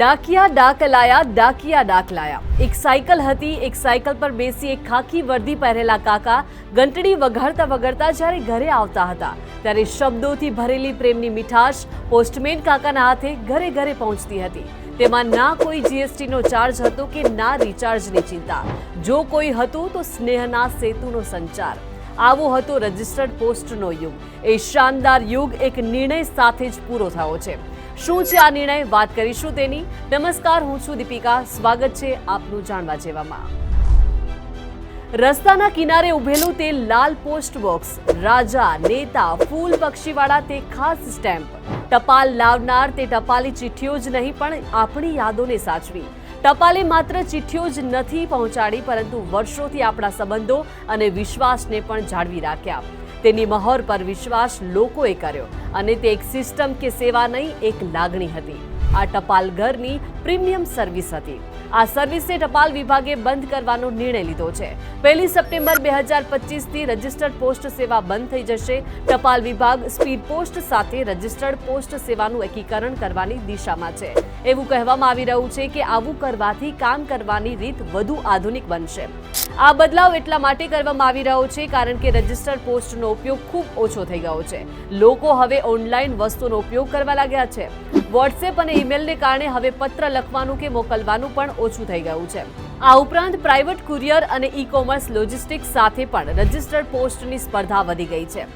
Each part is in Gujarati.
ડાકિયા ડાક લાયા, ડાકિયા ડાક લાયા. એક સાયકલ હતી, એક સાયકલ પર બેસી એક ખાખી વર્દી પહેરેલા કાકા ઘંટડી વઘાડતા વગાડતા જ્યારે ઘરે આવતા હતા, ત્યારે શબ્દોથી ભરેલી પ્રેમની મીઠાશ પોસ્ટમેન કાકાના હાથે ઘરે ઘરે પહોંચતી હતી. તેમાં ના કોઈ જીએસટીનો ચાર્જ હતો કે ના રિચાર્જની ચિંતા. જો કોઈ હતું તો સ્નેહના સેતુનો સંચાર. આવો હતો રજિસ્ટર્ડ પોસ્ટનો યુગ. એ શાનદાર યુગ એક નિર્ણય સાથે જ પૂરો થયો છે. શું છે આ નિર્ણય? વાત કરીશું તેની. નમસ્કાર, હું છું દીપિકા. સ્વાગત છે આપનું જાણવા જેવામાં. રસ્તાના કિનારે ઉભેલું તે લાલ પોસ્ટ બોક્સ. રાજા, નેતા, ફૂલ પક્ષીવાળા તે ખાસ સ્ટેમ્પ. ટપાલ લાવનાર તે ટપાલી ચિઠ્ઠીઓ જ નહીં, પણ આપણી યાદોને સાચવી. ટપાલે માત્ર ચિઠ્ઠીઓ જ નથી પહોંચાડી, પરંતુ વર્ષોથી આપણા સંબંધો અને વિશ્વાસને પણ જાળવી રાખ્યા. તેની મહોર પર વિશ્વાસ લોકોએ કર્યો અને તે એક સિસ્ટમ કે સેવા નહીં, એક લાગણી હતી. આ ટપાલ ઘરની પ્રીમિયમ સર્વિસ હતી. આ સર્વિસને ટપાલ વિભાગે બંધ કરવાનો નિર્ણય લીધો છે. પહેલી સપ્ટેમ્બર બે હજાર પચીસથી રજિસ્ટર્ડ પોસ્ટ સેવા બંધ થઈ જશે. ટપાલ વિભાગ સ્પીડ પોસ્ટ સાથે રજિસ્ટર્ડ પોસ્ટ સેવાનું એકીકરણ કરવાની દિશામાં છે. એવું કહેવામાં આવી રહ્યું છે કે આવું કરવાથી કામ કરવાની રીત વધુ આધુનિક બનશે. આ બદલાવ એટલા માટે કરવામાં આવી રહ્યો છે કારણ કે રજિસ્ટર્ડ પોસ્ટનો ઉપયોગ ખૂબ ઓછો થઈ ગયો છે. લોકો હવે ઓનલાઈન વસ્તુનો ઉપયોગ કરવા લાગ્યા છે. વોટ્સએપ અને ઈમેલને કારણે હવે પત્ર લખવાનું કે મોકલવાનું પણ ઓછું થઈ ગયું છે. આ ઉપરાંત પ્રાઇવેટ કુરિયર અને ઈ કોમર્સ લોજિસ્ટિક્સ સાથે પણ રજિસ્ટર્ડ પોસ્ટની સ્પર્ધા વધી ગઈ છે.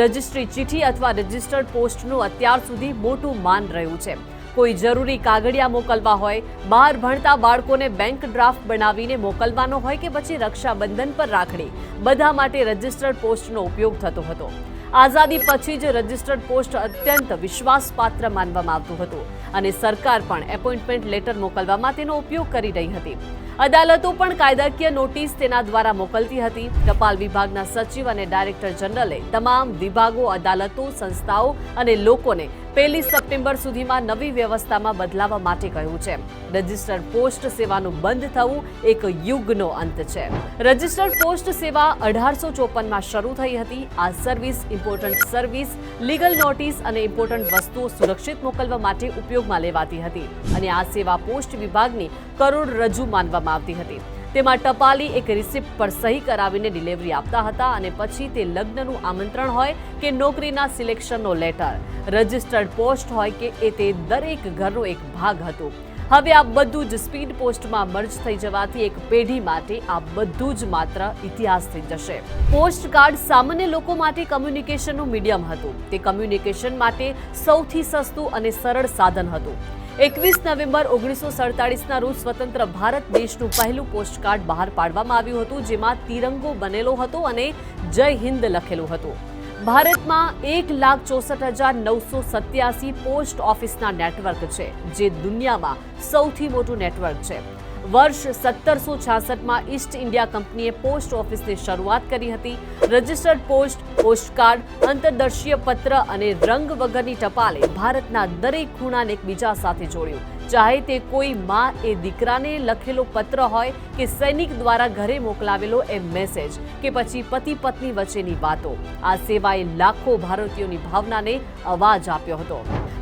રજિસ્ટ્રી ચિઠ્ઠી અથવા રજિસ્ટર્ડ પોસ્ટનું અત્યાર સુધી મોટું માન રહ્યું છે. કોઈ જરૂરી કાગળિયા મોકલવા હોય, બહાર ભણતા બાળકોને બેંક ડ્રાફ્ટ બનાવીને મોકલવાનો હોય કે પછી રક્ષાબંધન પર રાખડી. બધા માટે રજિસ્ટર્ડ પોસ્ટનો ઉપયોગ થતો હતો. આઝાદી પછી જ રજિસ્ટર્ડ પોસ્ટ અત્યંત વિશ્વાસપાત્ર માનવામાં આવતું હતું અને સરકાર પણ એપોઇન્ટમેન્ટ લેટર મોકલવામાં તેનો ઉપયોગ કરી રહી હતી. અદાલતો પણ કાયદાકીય નોટિસ તેના દ્વારા મોકલતી હતી. ટપાલ વિભાગના સચિવ અને ડાયરેક્ટર જનરલે તમામ વિભાગો, અદાલતો, સંસ્થાઓ અને લોકોને પહેલી સપ્ટેમ્બર સુધીમાં નવી વ્યવસ્થામાં બદલાવવા માટે કહ્યું છે. રજિસ્ટર પોસ્ટ સેવાનું બંધ થવું એક યુગનો અંત છે. રજિસ્ટર પોસ્ટ સેવા અઢારસો ચોપનમાં શરૂ થઈ હતી. આ service, important service, legal notice અને ઇમ્પોર્ટન્ટ વસ્તુઓ સુરક્ષિત મોકલવા માટે ઉપયોગમાં લેવાતી હતી. અને આ સેવા પોસ્ટ વિભાગની કરોડરજ્જુ માનવામાં આવતી હતી. તેમાં ટપાલી એક રિસિપ્ટ પર સહી કરાવીને ડિલિવરી આપતા હતા અને પછી તે લગ્નનું આમંત્રણ હોય કે નોકરીના સિલેક્શનનો લેટર રજિસ્ટર્ડ પોસ્ટ હોય કે એ તે દરેક ઘરનો એક ભાગ હતો. હવે આ બધું જ સ્પીડ પોસ્ટમાં મર્જ થઈ જવાથી એક પેઢી માટે આ બધું જ માત્ર ઇતિહાસ થઈ જશે. પોસ્ટ કાર્ડ સામાન્ય લોકો માટે કમ્યુનિકેશનનું મીડિયમ હતું. તે કમ્યુનિકેશન માટે સૌથી સસ્તું અને સરળ સાધન હતું. એકવીસ નવેમ્બર ઓગણીસો સડતાલીસના રોજ સ્વતંત્ર ભારત દેશનું પહેલું પોસ્ટકાર્ડ બહાર પાડવામાં આવ્યું હતું, જેમાં તિરંગો બનેલો હતો અને જય હિન્દ લખેલું હતું. ભારતમાં એક લાખ ચોસઠ હજાર નવસો સત્યાસી પોસ્ટ ઓફિસના નેટવર્ક છે, જે દુનિયામાં સૌથી મોટું નેટવર્ક છે. વર્ષ સત્તરસો છાસઠમાં ઈસ્ટ ઇન્ડિયા કંપનીએ પોસ્ટ ઓફિસની શરૂઆત કરી હતી. રજિસ્ટર્ડ પોસ્ટ, પોસ્ટકાર્ડ, અંતરદર્શીય પત્ર અને રંગ વગરની ટપાલે ભારતના દરેક ખૂણાને એકબીજા સાથે જોડ્યું. ચાહે તે કોઈ માં એ દીકરાને લખેલો પત્ર હોય કે સૈનિક દ્વારા ઘરે મોકલાવેલો એ મેસેજ કે પછી પતિ પત્ની વચ્ચેની વાતો. આ સેવાએ લાખો ભારતીયોની ભાવનાને અવાજ આપ્યો હતો.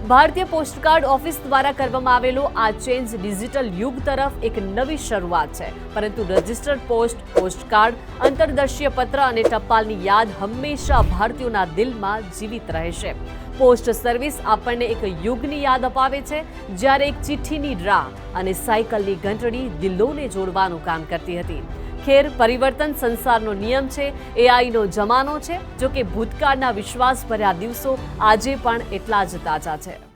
ભારતીય પોસ્ટકાર્ડ ઓફિસ દ્વારા કરવામાં આવેલો આ ચેન્જ ડિજિટલ યુગ તરફ એક નવી શરૂઆત છે. પરંતુ રજિસ્ટર્ડ પોસ્ટ, પોસ્ટકાર્ડ, અંતરદર્શીય પત્ર અને ટપાલની યાદ હંમેશા ભારતીયોના દિલમાં જીવિત રહેશે. પોસ્ટ સર્વિસ આપણને એક યુગની યાદ અપાવે છે, જ્યારે એક ચિઠ્ઠીની રાહ અને સાયકલની ઘંટડી દિલોને જોડવાનું કામ કરતી હતી. ખેર પરિવર્તન સંસારનો નિયમ છે એઆઈનો જમાનો છે જો કે ભૂતકાળના વિશ્વાસભર્યા દિવસો આજે પણ એટલા જ તાજા છે.